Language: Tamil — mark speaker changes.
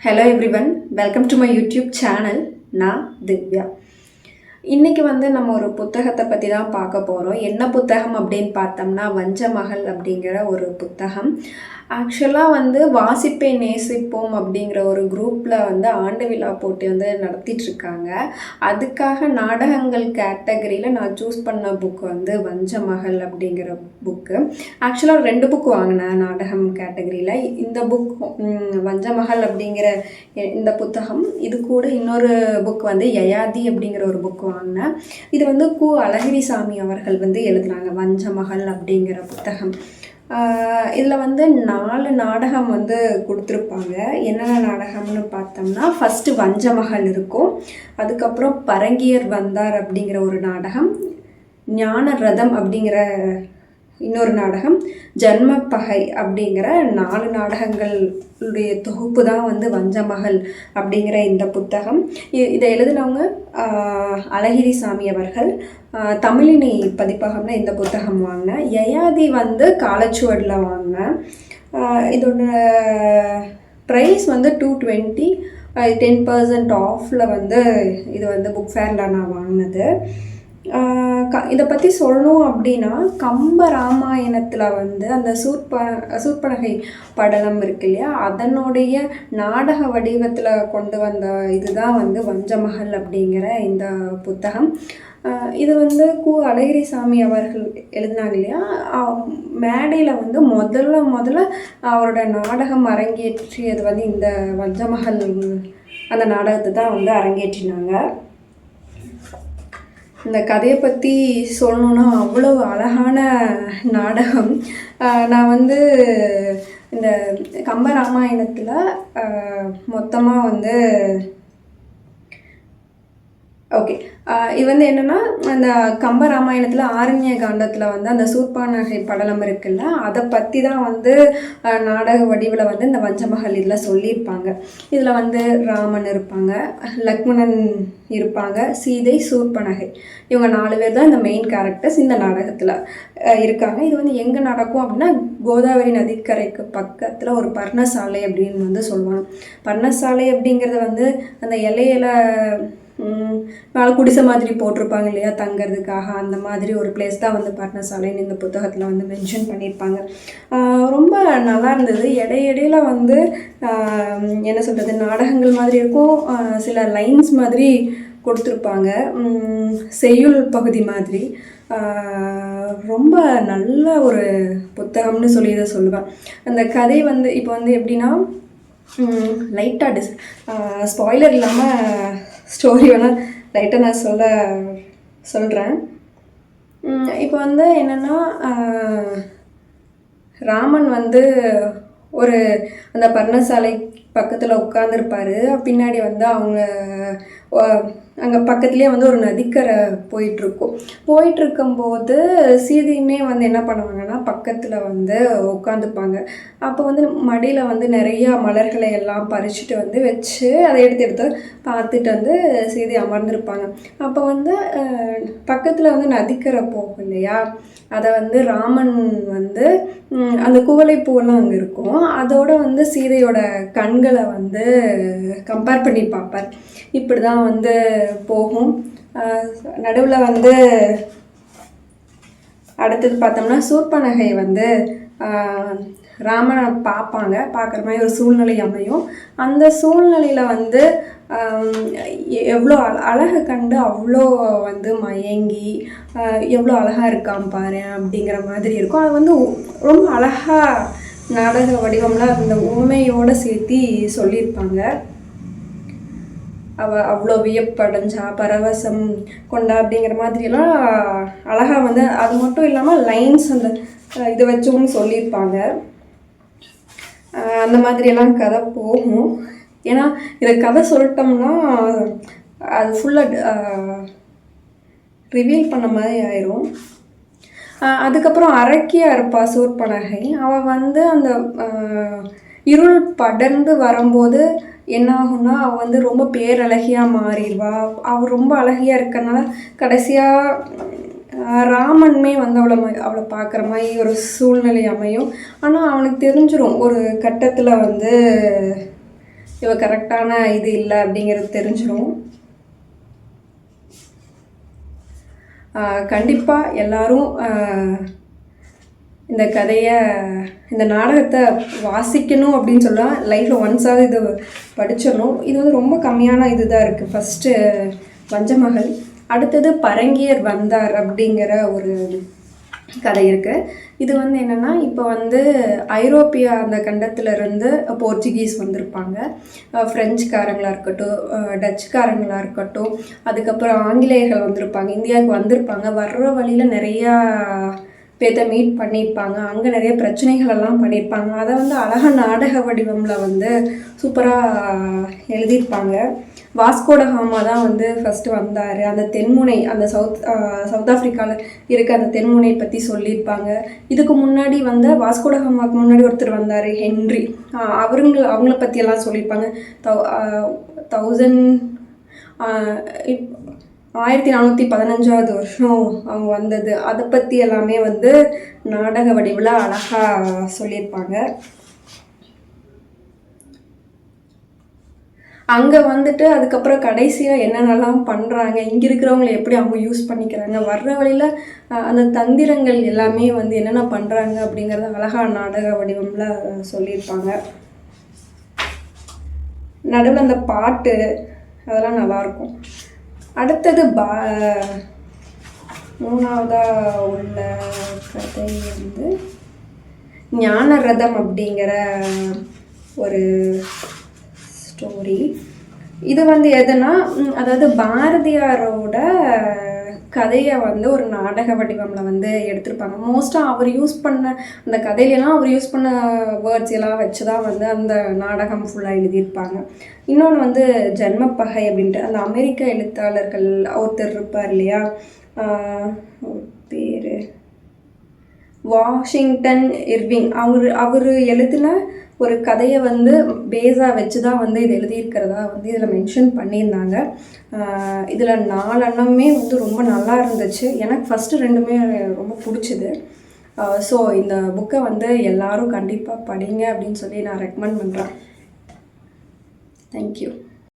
Speaker 1: Hello everyone welcome to my YouTube channel நான் திவ்யா இன்றைக்கி வந்து நம்ம ஒரு புத்தகத்தை பற்றி தான் பார்க்க போகிறோம் என்ன புத்தகம் அப்படின்னு பார்த்தோம்னா வஞ்சமகள் அப்படிங்கிற ஒரு புத்தகம். ஆக்சுவலாக வந்து வாசிப்பை நேசிப்போம் அப்படிங்கிற ஒரு குரூப்பில் வந்து ஆண்டு விழா போட்டி வந்து நடத்திட்டுருக்காங்க. அதுக்காக நாடகங்கள் கேட்டகரியில் நான் சூஸ் பண்ண புக் வந்து வஞ்சமகள் அப்படிங்கிற புக்கு ஆக்சுவலாக ரெண்டு புக் வாங்கினேன் நாடகம் கேட்டகரியில் இந்த புக் வஞ்சமகள் அப்படிங்கிற எ- இந்த புத்தகம். இது கூட இன்னொரு புக் வந்து யயாதி அப்படிங்கிற ஒரு புக் வாங்கினேன் இது வந்து கு அழகிரிசாமி அவர்கள் வந்து எழுதுனாங்க வஞ்சமகள் அப்படிங்கிற புத்தகம். இதில் வந்து நாலு நாடகம் வந்து கொடுத்துருப்பாங்க. என்னென்ன நாடகம்னு பார்த்தோம்னா ஃபஸ்ட்டு வஞ்சமகள் இருக்கும். அதுக்கப்புறம் பரங்கியர் வந்தார் அப்படிங்கிற ஒரு நாடகம். ஞான ரதம் அப்படிங்கிற இன்னொரு நாடகம் ஜன்மப்பகை அப்படிங்கிற நாலு நாடகங்களுடைய தொகுப்பு தான் வந்து வஞ்சமகள் அப்படிங்கிற இந்த புத்தகம். இதை எழுதினவங்க அழகிரி சாமி அவர்கள். தமிழினி பதிப்பகம்னு இந்த புத்தகம் வாங்கினேன் யயாதி வந்து காலச்சுவடில் வாங்கினேன் இதோட ப்ரைஸ் வந்து டூ டுவெண்ட்டி டென் பர்சன்ட் ஆஃபில் வந்து இது வந்து புக் ஃபேரில் நான் வாங்கினது. க இதை பற்றி சொல்லணும் அப்படின்னா கம்ப ராமாயணத்தில் வந்து அந்த சூர்ப சூர்பனகை படலம் இருக்கு இல்லையா? அதனுடைய நாடக வடிவத்தில் கொண்டு வந்த இதுதான் வந்து வஞ்சமகள் அப்படிங்கிற இந்த புத்தகம். இது வந்து கு அழகிரிசாமி அவர்கள் எழுதினாங்க இல்லையா? மேடையில் வந்து முதல்ல முதல்ல அவரோட நாடகம் அரங்கேற்றியது வந்து இந்த வஞ்சமகள் அந்த நாடகத்தை தான் வந்து அரங்கேற்றினாங்க. இந்த கதையை பற்றி சொல்லணுன்னா அவ்வளோ அழகான நாடகம். நான் வந்து இந்த கம்ப ராமாயணத்தில் மொத்தமாக வந்து ஓகே இது வந்து என்னென்னா அந்த கம்ப ராமாயணத்தில் ஆரண்ய காண்டத்தில் வந்து அந்த சூர்பானகை படலம் இருக்குல்ல அதை பற்றி தான் வந்து நாடக வடிவில் வந்து இந்த வஞ்சமகள் இதில் சொல்லியிருப்பாங்க. இதில் வந்து ராமன் இருப்பாங்க லக்மணன் இருப்பாங்க சீதை சூர்பனகை. இவங்க நாலு பேர் தான் இந்த மெயின் கேரக்டர்ஸ் இந்த நாடகத்தில் இருக்காங்க. இது வந்து எங்கே நடக்கும் அப்படின்னா கோதாவரி நதிக்கரைக்கு பக்கத்தில் ஒரு பர்ணசாலை அப்படின்னு வந்து சொல்லுவாங்க. பர்ணசாலை அப்படிங்கிறது வந்து அந்த இலையில குடிசை மாதிரி போட்டிருப்பாங்க இல்லையா தங்கறதுக்காக. அந்த மாதிரி ஒரு பிளேஸ் தான் வந்து பர்ணசாலைன்னு இந்த புத்தகத்தில் வந்து மென்ஷன் பண்ணியிருப்பாங்க. ரொம்ப நல்லா இருந்தது. இடையிடையில் வந்து என்ன சொல்கிறது நாடகங்கள் மாதிரி இருக்கும். சில லைன்ஸ் மாதிரி கொடுத்துருப்பாங்க. செய்யுள் பகுதி மாதிரி. ரொம்ப நல்ல ஒரு புத்தகம்னு சொல்லி இதை சொல்லுவேன். அந்த கதை வந்து இப்போ வந்து எப்படின்னா லைட்டாக டிஸ் ஸ்பாய்லர் இல்லாமல் ஸ்டோரி வேணால் லைட்டாக நான் சொல்ல சொல்கிறேன் இப்போ வந்து என்னென்னா ராமன் வந்து ஒரு அந்த பர்ணசாலை பக்கத்தில் உட்காந்துருப்பாரு பின்னாடி வந்து அவங்க அங்கே பக்கத்துலேயே வந்து ஒரு நதிக்கரை போயிட்டுருக்கும் போயிட்டுருக்கும்போது சீதையுமே வந்து என்ன பண்ணுவாங்கன்னா பக்கத்தில் வந்து உட்காந்துப்பாங்க அப்போ வந்து மடியில் வந்து நிறையா மலர்களை எல்லாம் பறிச்சுட்டு வந்து வச்சு அதை எடுத்து எடுத்து பார்த்துட்டு வந்து சீதை அமர்ந்திருப்பாங்க. அப்போ வந்து பக்கத்தில் வந்து நதிக்கரை போகும் இல்லையா? அதை வந்து ராமன் வந்து அந்த குவளை பூவெல்லாம் அங்கே இருக்கும். அதோட வந்து சீதையோட கண் ஆண்களை வந்து கம்பேர் பண்ணி பார்ப்பார். இப்படி தான் வந்து போகும். நடுவில் வந்து அடுத்தது பார்த்தோம்னா சூர்பனகை வந்து ராமனை பார்ப்பாங்க. பார்க்குற மாதிரி ஒரு சூழ்நிலை அமையும். அந்த சூழ்நிலையில் வந்து எ- எவ்வளோ அழ அழகை கண்டு அவ்வளோ வந்து மயங்கி எவ்வளோ அழகாக இருக்கான் பாரு அப்படிங்கிற மாதிரி இருக்கும். அது வந்து ரொம்ப அழகாக நாடக வடிவம்லாம் அந்த உண்மையோடு சேர்த்து சொல்லியிருப்பாங்க. அவ அவ்வளோ வியப்படைஞ்சா பரவசம் கொண்டா அப்படிங்கிற மாதிரியெல்லாம் அழகாக வந்து அது மட்டும் இல்லாமல் லைன்ஸ் அந்த இதை வச்சும் சொல்லியிருப்பாங்க. அந்த மாதிரியெல்லாம் கதை போகும். ஏன்னா இதை கதை சொல்லிட்டோம்னா அது ஃபுல்லாக ரிவீல் பண்ண மாதிரி ஆயிரும். அதுக்கப்புறம் அரக்கியா இருப்பா சூர்பனகை. அவள் வந்து அந்த இருள் படர்ந்து வரும்போது என்ன ஆகும்னா அவள் வந்து ரொம்ப பேரழகியாக மாறிடுவா. அவள் ரொம்ப அழகியாக இருக்கறனால கடைசியாக ராமனுமே வந்து அவளை ம- அவளை பார்க்குற மாதிரி ஒரு சூழ்நிலை அமையும். ஆனால் அவனுக்கு தெரிஞ்சிடும் ஒரு கட்டத்தில் வந்து இவ கரெக்டான இது இல்லை அப்படிங்கிறது தெரிஞ்சிடும் கண்டிப்பாக எல்லாரும் இந்த கதையை இந்த நாடகத்தை வாசிக்கணும் அப்படின்னு சொல்லலாம் லைஃப்பில் ஒன்ஸாவது இது படிச்சிடணும். இது வந்து ரொம்ப கம்மியான இதுதான் இருக்குது ஃபஸ்ட்டு வஞ்சமகள். அடுத்தது பரங்கியர் வந்தார் அப்படிங்கிற ஒரு கதை இருக்குது இது வந்து என்னென்னா இப்போ வந்து ஐரோப்பியா அந்த கண்டத்துலேருந்து போர்ச்சுகீஸ் வந்திருப்பாங்க. ஃப்ரெஞ்சுக்காரங்களாக இருக்கட்டும் டச்சுக்காரங்களாக இருக்கட்டும் அதுக்கப்புறம் ஆங்கிலேயர்கள் வந்திருப்பாங்க இந்தியாவுக்கு வந்திருப்பாங்க வர்ற வழியில் நிறையா பேத்த மீட் பண்ணியிருப்பாங்க. அங்கே நிறைய பிரச்சனைகள் எல்லாம் பண்ணியிருப்பாங்க. அதை வந்து அழகாக நாடக வடிவமில் வந்து சூப்பராக எழுதியிருப்பாங்க. வாஸ்கோட ஹாமா தான் வந்து ஃபஸ்ட்டு வந்தார். அந்த தென்முனை அந்த சவுத் சவுத் ஆஃப்ரிக்காவில் இருக்க அந்த தென்முனை பற்றி சொல்லியிருப்பாங்க. இதுக்கு முன்னாடி வந்த வாஸ்கோட முன்னாடி ஒருத்தர் வந்தார் ஹென்றி. ஆஹ் அவருங்க அவங்கள பற்றியெல்லாம் சொல்லியிருப்பாங்க. தௌ தௌசண்ட் இப் ஆயிரத்தி நானூற்றி பதினஞ்சாவது வருஷம் அவங்க வந்தது. அதை பற்றி எல்லாமே வந்து நாடக வடிவில் அழகாக சொல்லியிருப்பாங்க. அங்கே வந்துட்டு அதுக்கப்புறம் கடைசியாக என்னென்னலாம் பண்ணுறாங்க இங்கே இருக்கிறவங்களை எப்படி அவங்க யூஸ் பண்ணிக்கிறாங்க வர்ற வழியில் அந்த தந்திரங்கள் எல்லாமே வந்து என்னென்ன பண்ணுறாங்க அப்படிங்கிறத அழகா நாடக வடிவமில் சொல்லியிருப்பாங்க. நடுவில் அந்த பாட்டு அதெல்லாம் நல்லாயிருக்கும் அடுத்தது பா மூணாவதாக உள்ள கதை வந்து ஞான ரதம் அப்படிங்கிற ஒரு ஸ்டோரி இது வந்து எதுனா அதாவது பாரதியாரோட கதையை வந்து ஒரு நாடக வடிவமில் வந்து எடுத்திருப்பாங்க. மோஸ்ட்டாக அவர் யூஸ் பண்ண அந்த கதையிலலாம் அவர் யூஸ் பண்ண வேர்ட்ஸ் எல்லாம் வச்சு தான் வந்து அந்த நாடகம் ஃபுல்லாக எழுதியிருப்பாங்க. இன்னொன்று வந்து ஜென்மப்பகை அப்படின்ட்டு. அந்த அமெரிக்க எழுத்தாளர்கள் ஒருத்தர் இருப்பார் இல்லையா? பேர்? வாஷிங்டன் இர்விங் அவர் அவர் எழுதின ஒரு கதையை வந்து பேஸாக வச்சு தான் வந்து இது எழுதியிருக்கிறதா வந்து இதில் மென்ஷன் பண்ணியிருந்தாங்க. இதில் நாலண்ணமே வந்து ரொம்ப நல்லா இருந்துச்சு. எனக்கு ஃபஸ்ட்டு ரெண்டுமே ரொம்ப பிடிச்சிது. ஸோ இந்த புக்கை வந்து எல்லாரும் கண்டிப்பாக படிங்க அப்படின்னு சொல்லி நான் ரெக்கமெண்ட் பண்ணுறேன் தேங்க்யூ